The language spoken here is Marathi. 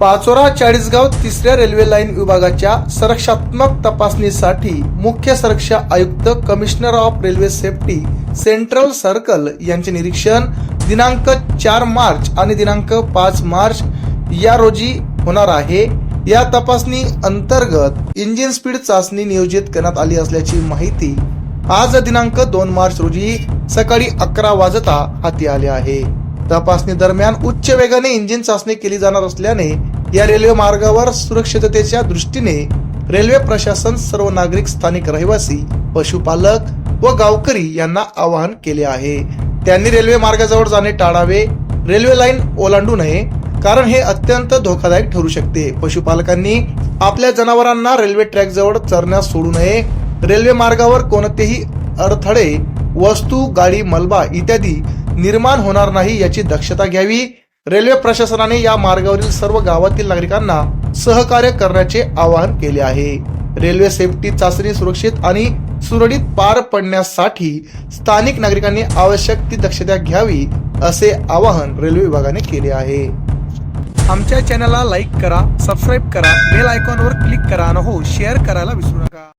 पाचोरा चाळीसगाव तिसऱ्या रेल्वे लाईन विभागाच्या संरक्षात्मक तपासणीसाठी मुख्य सुरक्षा आयुक्त commissioner of railway safety central circle यांचे निरीक्षण दिनांक चार मार्च आणि दिनांक पाच मार्च या रोजी होणार आहे. या तपासणी अंतर्गत इंजिन स्पीड चाचणी नियोजित करण्यात आली असल्याची माहिती आज दिनांक दोन मार्च रोजी सकाळी अकरा वाजता हाती आले आहे. तपासणी दरम्यान उच्च वेगाने इंजिन चाचणी केली जाणार असल्याने या रेल्वे मार्गावर सुरक्षिततेच्या दृष्टीने रेल्वे प्रशासन सर्व नागरिक स्थानिक रहिवासी पशुपालक व गावकरी यांना आवाहन केले आहे. त्यांनी रेल्वे मार्गाजवळ जाणे टाळावे रेल्वे लाईन ओलांडू नये कारण हे अत्यंत धोकादायक ठरू शकते. पशुपालकांनी आपल्या जनावरांना रेल्वे ट्रॅक जवळ चरण्यास सोडू नये रेल्वे मार्गावर कोणतेही अडथळे वस्तू गाडी मलबा इत्यादी निर्माण होणार नाही याची दक्षता घ्यावी. रेल्वे प्रशासनाने या मार्गावरील सर्व गावातील नागरिकांना सहकार्य करण्याचे आवाहन केले आहे. रेल्वे सेफ्टी चाचणी सुरक्षित आणि सुरळीत पार पडण्यासाठी स्थानिक नागरिकांनी आवश्यक ती दक्षता घ्यावी असे आवाहन रेल्वे विभागाने केले आहे. आमच्या चॅनलला लाईक करा सबस्क्राईब करा बेल आयकॉनवर क्लिक करा आणि हो शेअर करायला विसरू नका.